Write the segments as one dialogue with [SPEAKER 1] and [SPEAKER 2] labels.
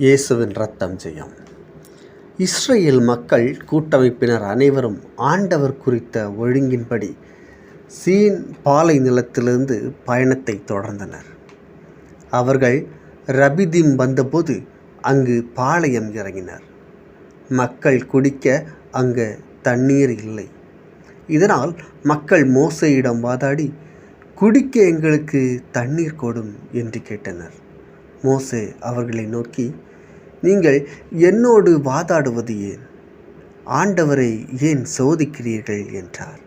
[SPEAKER 1] இயேசுவின் ரத்தம் ஜெயம். இஸ்ரேல் மக்கள் கூட்டமைப்பினர் அனைவரும் ஆண்டவர் குறித்த ஒழுங்கின்படி சீன் பாலை நிலத்திலிருந்து பயணத்தை தொடர்ந்தனர். அவர்கள் ரபிதிம் வந்தபோது அங்கு பாளையம் இறங்கினர். மக்கள் குடிக்க அங்கு தண்ணீர் இல்லை. இதனால் மக்கள் மோசையிடம் வாதாடி குடிக்க எங்களுக்கு தண்ணீர் கொடும் என்று கேட்டனர். மோசே அவர்களை நோக்கி நீங்கள் என்னோடு வாதாடுவது ஏன்? ஆண்டவரை ஏன் சோதிக்கிறீர்கள்? என்றார்.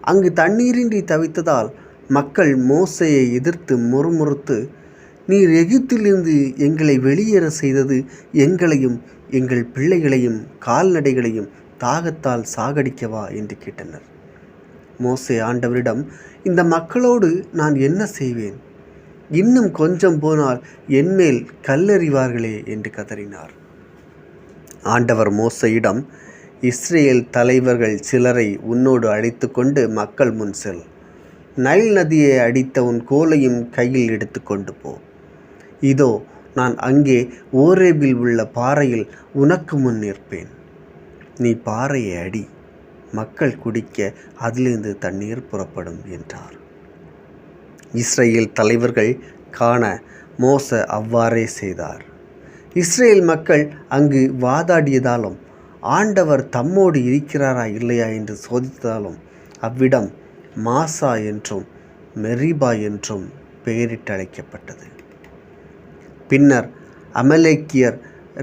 [SPEAKER 1] அங்கு தண்ணீரின்றி தவித்ததால் மக்கள் மோசையை எதிர்த்து முறுமுறுத்து நீர் எகிப்திலிருந்து எங்களை வெளியேற செய்தது எங்களையும் எங்கள் பிள்ளைகளையும் கால்நடைகளையும் தாகத்தால் சாகடிக்கவா? என்று கேட்டனர். மோசே ஆண்டவரிடம் இந்த மக்களோடு நான் என்ன செய்வேன்? இன்னும் கொஞ்சம் போனால் என்மேல் கல்லறிவார்களே என்று கதறினார். ஆண்டவர் மோசையிடம் இஸ்ரேல் தலைவர்கள் சிலரை உன்னோடு அழைத்து கொண்டு மக்கள் முன் செல். நைல் நதியை அடித்த உன் கோலையும் கையில் எடுத்துக்கொண்டு போ. இதோ நான் அங்கே ஓரேபில் உள்ள பாறையில் உனக்கு முன் நிற்பேன். நீ பாறையை அடி மக்கள் குடிக்க அதிலிருந்து தண்ணீர் புறப்படும் என்றார். இஸ்ரேல் தலைவர்கள் காண மோச அவ்வாறே செய்தார். இஸ்ரேல் மக்கள் அங்கு வாதாடியதாலும் ஆண்டவர் தம்மோடு இருக்கிறாரா இல்லையா என்று சோதித்ததாலும் அவ்விடம் மாசா என்றும் மெரிபா என்றும் பெயரிட்டு அழைக்கப்பட்டது. பின்னர் அமலேக்கியர்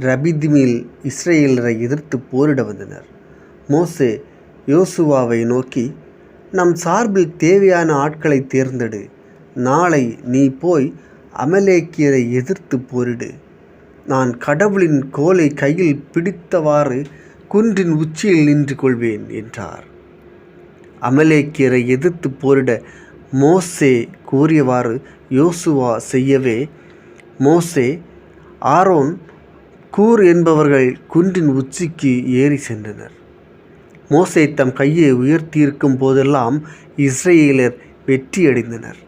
[SPEAKER 1] ரபிதிமில் இஸ்ரேலரை எதிர்த்து போரிட வந்தனர். மோசே யோசுவாவை நோக்கி நம் சார்பில் தேவையான ஆட்களை தேர்ந்தெடு. நாளை நீ போய் அமலேக்கியரை எதிர்த்து போரிடு. நான் கடவுளின் கோலை கையில் பிடித்தவாறு குன்றின் உச்சியில் நின்று கொள்வேன் என்றார். அமலேக்கியரை எதிர்த்து போரிட மோசே கூறியவாறு யோசுவா செய்யவே மோசே ஆரோன் கூர் என்பவர்கள் குன்றின் உச்சிக்கு ஏறி சென்றனர். மோசே தம் கையை உயர்த்தியிருக்கும் போதெல்லாம் இஸ்ரேலர் வெற்றியடைந்தனர்.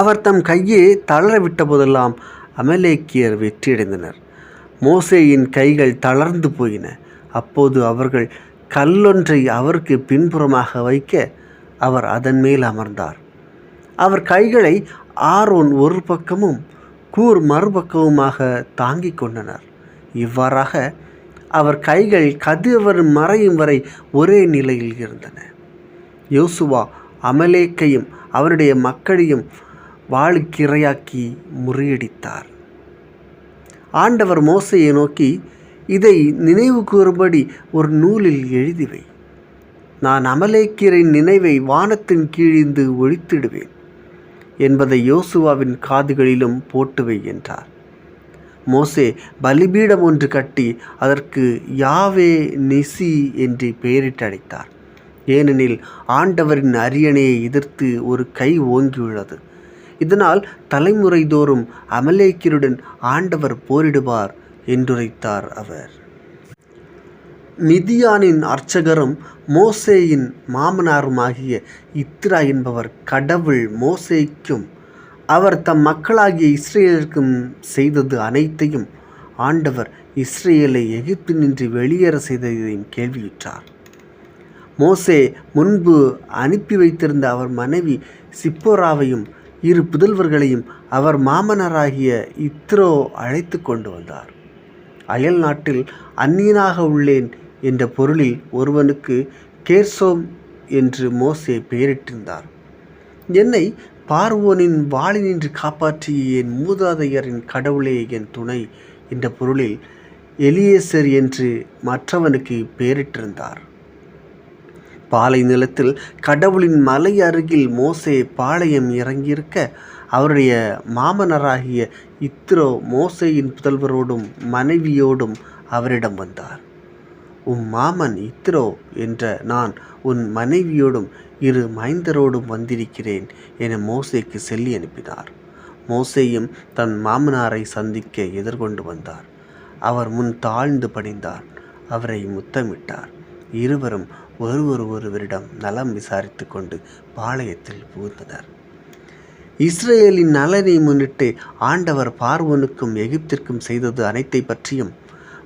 [SPEAKER 1] அவர் தம் கையை தளர போதெல்லாம் அமலேக்கியர் வெற்றியடைந்தனர். மோசேயின் கைகள் தளர்ந்து போயின. அப்போது அவர்கள் கல்லொன்றை அவருக்கு பின்புறமாக வைக்க அவர் அதன் மேல் அமர்ந்தார். அவர் கைகளை ஆரோன் ஒரு பக்கமும் கூர் மறுபக்கமுமாக தாங்கிக் கொண்டனர். இவ்வாறாக அவர் கைகள் கதிரவர் மறையும் வரை ஒரே நிலையில் இருந்தன. யோசுவா அமலேக்கையும் அவருடைய மக்களையும் வாளுக்கிரையாக்கி முறியடித்தார். ஆண்டவர் மோசையை நோக்கி இதை நினைவு கூறும்படி ஒரு நூலில் எழுதிவை. நான் அமலேக்கியரின் நினைவை வானத்தின் கீழிந்து ஒழித்திடுவேன். என்பதை யோசுவாவின் காதுகளிலும் போட்டுவை என்றார். மோசே பலிபீடம் ஒன்று கட்டி அதற்கு யாவே நிசி என்று பெயரிட்டடைத்தார். ஏனெனில் ஆண்டவரின் அரியணையை எதிர்த்து ஒரு கை ஓங்கியுள்ளது. இதனால் தலைமுறைதோறும் அமலேக்கியருடன் ஆண்டவர் போரிடுவார் என்றுரைத்தார் அவர். மிதியானின் அர்ச்சகரும் மோசேயின் மாமனாருமாகிய இத்ரா என்பவர் கடவுள் மோசேக்கும் அவர் தம் மக்களாகிய இஸ்ரேலருக்கும் செய்தது அனைத்தையும் ஆண்டவர் இஸ்ரேலை எகிப்து நின்று வெளியேற செய்ததையும் கேள்வியுற்றார். மோசே முன்பு அனுப்பி வைத்திருந்த அவர் மனைவி சிப்போராவையும் இரு புதல்வர்களையும் அவர் மாமனராகிய இத்ரோ அழைத்து கொண்டு வந்தார். அயல் நாட்டில் அந்நியனாக உள்ளேன் என்ற பொருளில் ஒருவனுக்கு கேர்சோம் என்று மோசே பெயரிட்டிருந்தார். என்னை பார்வோனின் வாளினின்று காப்பாற்றிய என் மூதாதையரின் கடவுளே என் துணை என்ற பொருளில் எலியேசர் என்று மற்றவனுக்கு பெயரிட்டிருந்தார். பாலை நிலத்தில் கடவுளின் மலை அருகில் மோசே பாளையம் இறங்கியிருக்க அவருடைய மாமனராகிய இத்ரோ மோசையின் புதல்வரோடும் மனைவியோடும் அவரிடம் வந்தார். உம் மாமன் இத்ரோ என்ற நான் உன் மனைவியோடும் இரு மைந்தரோடும் வந்திருக்கிறேன் என மோசேக்கு சொல்லி அனுப்பினார். மோசேயும் தன் மாமனாரை சந்திக்க எதிர்கொண்டு வந்தார். அவர் முன் தாழ்ந்து பணிந்தார். அவரை முத்தமிட்டார். இருவரும் ஒருவர் ஒருவரிடம் நலம் விசாரித்து கொண்டு பாளையத்தில் புகுந்தனர். இஸ்ரேலின் நலனை முன்னிட்டு ஆண்டவர் பார்வனுக்கும் எகிப்திற்கும் செய்தது அனைத்தை பற்றியும்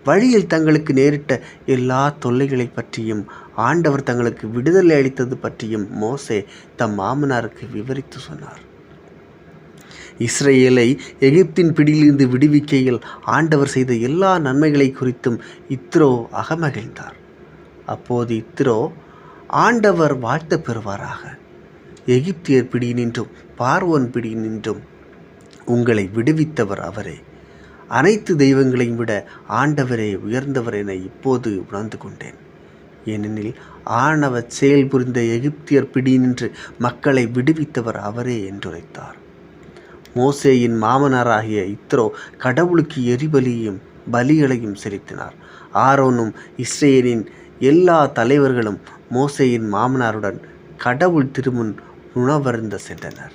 [SPEAKER 1] வழியில் தங்களுக்கு நேரிட்ட எல்லா தொல்லைகளை பற்றியும் ஆண்டவர் தங்களுக்கு விடுதலை அளித்தது பற்றியும் மோசே தம் மாமனாருக்கு விவரித்து சொன்னார். இஸ்ரேலை எகிப்தின் பிடியிலிருந்து விடுவிக்கையில் ஆண்டவர் செய்த எல்லா நன்மைகளை குறித்தும் இத்ரோ அகமகிழ்ந்தார். அப்போது இத்ரோ ஆண்டவர் வாழ்த்த பெறுவாராக. எகிப்தியர் பிடியினின்றும் பார்வோன் பிடியினின்றும் உங்களை விடுவித்தவர் அவரே. அனைத்து தெய்வங்களையும் விட ஆண்டவரே உயர்ந்தவர் என இப்போது உணர்ந்து கொண்டேன். ஏனெனில் ஆணவ செயல் புரிந்த எகிப்தியர் பிடியினின்று மக்களை விடுவித்தவர் அவரே என்றுரைத்தார். மோசேயின் மாமனாராகிய இத்ரோ கடவுளுக்கு எரிபலியையும் பலிகளையும் செலுத்தினார். ஆரோனும் இஸ்ரேலின் எல்லா தலைவர்களும் மோசையின் மாமனாருடன் கடவுள் திருமுன் உணவருந்த சென்றனர்.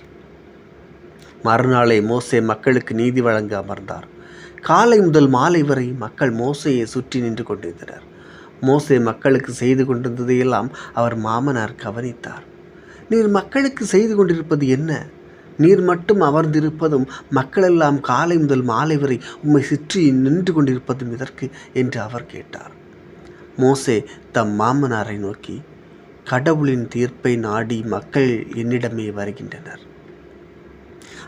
[SPEAKER 1] மறுநாளை மோசே மக்களுக்கு நீதி வழங்க அமர்ந்தார். காலை முதல் மாலை வரை மக்கள் மோசையை சுற்றி நின்று கொண்டிருந்தனர். மோசே மக்களுக்கு செய்து கொண்டிருந்ததையெல்லாம் அவர் மாமனார் கவனித்தார். நீர் மக்களுக்கு செய்து கொண்டிருப்பது என்ன? நீர் மட்டும் அமர்ந்திருப்பதும் மக்களெல்லாம் காலை முதல் மாலை வரை உம்மை சுற்றி நின்று கொண்டிருப்பதும் இதற்கு என்று அவர் கேட்டார். மோசே தம் மாமனாரை நோக்கி கடவுளின் தீர்ப்பை நாடி மக்கள் என்னிடமே வருகின்றனர்.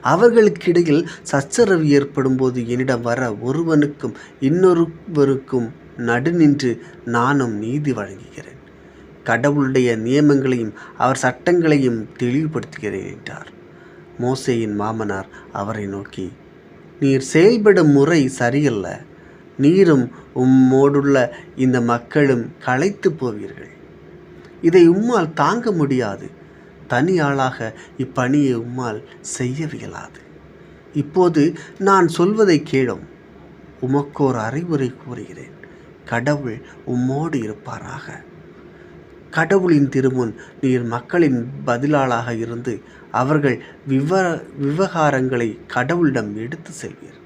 [SPEAKER 1] அவர்களுக்கிடையில் சச்சரவு ஏற்படும் போது என்னிடம் வர ஒருவனுக்கும் இன்னொருவருக்கும் நடுநின்று நானும் நீதி வழங்குகிறேன். கடவுளுடைய நியமங்களையும் அவர் சட்டங்களையும் தெளிவுபடுத்துகிறேன் என்றார். மோசேயின் மாமனார் அவரை நோக்கி நீர் செயல்படும் முறை சரியல்ல. நீரும் உம்மோடுள்ள இந்த மக்களும் களைத்து போவீர்கள். இதை உம்மால் தாங்க முடியாது. தனி ஆளாக இப்பணியை உம்மால் செய்யவியலாது. இப்போது நான் சொல்வதை கேளும். உமக்கோர் அறிவுரை கூறுகிறேன். கடவுள் உம்மோடு இருப்பாராக. கடவுளின் திருமுன் நீர் மக்களின் பதிலாளாக இருந்து அவர்கள் விவ விவகாரங்களை கடவுளிடம் எடுத்து செல்வீர்.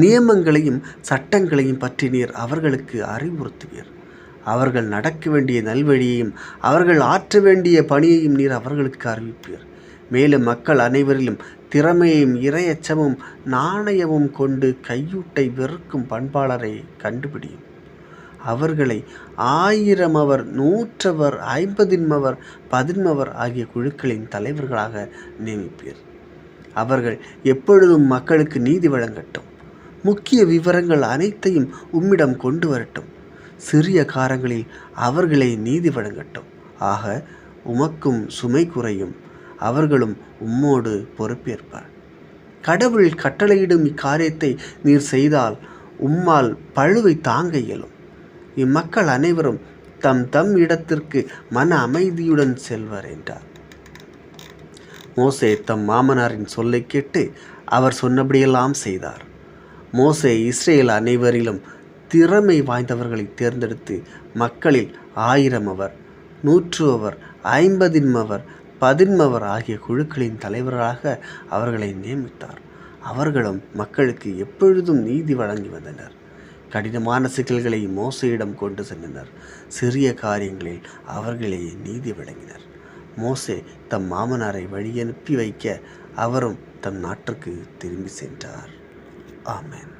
[SPEAKER 1] நியமங்களையும் சட்டங்களையும் பற்றி நீர் அவர்களுக்கு அறிவுறுத்துவீர். அவர்கள் நடக்க வேண்டிய நல்வழியையும் அவர்கள் ஆற்ற வேண்டிய பணியையும் நீர் அவர்களுக்கு அறிவிப்பீர். மேலும் மக்கள் அனைவரிலும் திறமையும் இரையச்சமும் நாணயமும் கொண்டு கையூட்டை வெறுக்கும் பண்பாளரை கண்டுபிடியும். அவர்களை ஆயிரமவர் நூற்றவர் ஐம்பதின்மவர் பதின்மவர் ஆகிய குழுக்களின் தலைவர்களாக நியமிப்பீர். அவர்கள் எப்பொழுதும் மக்களுக்கு நீதி வழங்கட்டும். முக்கிய விவரங்கள் அனைத்தையும் உம்மிடம் கொண்டு வரட்டும். சிறிய காரங்களில் அவர்களை நீதி வழங்கட்டும். ஆக உமக்கும் சுமை குறையும். அவர்களும் உம்மோடு பொறுப்பேற்பார். கடவுள் கட்டளையிடும் இக்காரியத்தை நீர் செய்தால் உம்மால் பழுவை தாங்க இயலும். இம்மக்கள் அனைவரும் தம் தம் இடத்திற்கு மன அமைதியுடன் செல்வர் என்றார். மோசே தம் மாமனாரின் சொல்லை கேட்டு அவர் சொன்னபடியெல்லாம் செய்தார். மோசே இஸ்ரேல் அனைவரிலும் திறமை வாய்ந்தவர்களை தேர்ந்தெடுத்து மக்களில் ஆயிரம் அவர் நூற்று அவர் ஐம்பதின்மவர் பதின்மவர் ஆகிய குழுக்களின் தலைவராக அவர்களை நியமித்தார். அவர்களும் மக்களுக்கு எப்பொழுதும் நீதி வழங்கி வந்தனர். கடினமான சிக்கல்களை மோசையிடம் கொண்டு சென்றனர். சிறிய காரியங்களில் அவர்களே நீதி வழங்கினர். மோசே தம் மாமனாரை வழியனுப்பி வைக்க அவரும் தம் நாட்டிற்கு திரும்பி சென்றார். Amen.